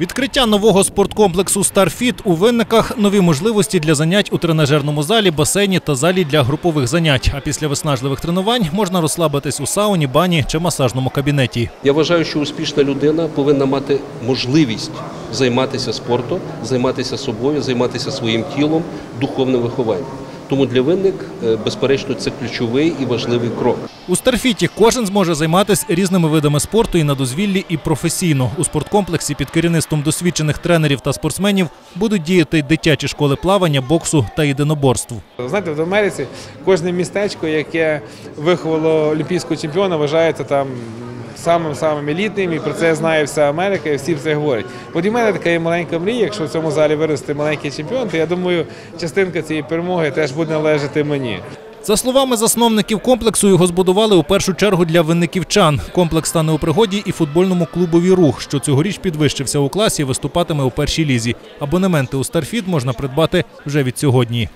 Відкриття нового спорткомплексу Старфіт у винниках нові можливості для занять у тренажерному залі, басейні та залі для групових занять. А після виснажливих тренувань можна розслабитись у сауні, бані чи масажному кабінеті. Я вважаю, що успішна людина повинна мати можливість займатися спортом, займатися собою, займатися своїм тілом, духовним вихованням. Тому для винник, е, безперечно, це ключовий і важливий крок. У Старфіті кожен зможе займатися різними видами спорту і на дозвіллі, і професійно. У спорткомплексі під керівництвом досвідчених тренерів та спортсменів будуть діяти дитячі школи плавання, боксу та єдиноборств. Знаєте, в Америці кожне містечко, яке виховало олімпійського чемпіона, вважається там самим самим елітним, і про це знає вся Америка, і всі це говорять. От мене така є маленька мрія, якщо в цьому залі виросте маленький чемпіон, то я думаю, частинка цієї перемоги теж буде належати мені. За словами засновників комплексу, його збудували у першу чергу для винниківчан. Комплекс стане у пригоді і футбольному клубові рух, що цьогоріч підвищився у класі, виступатиме у першій лізі. Абонементи у Старфіт можна придбати вже від сьогодні.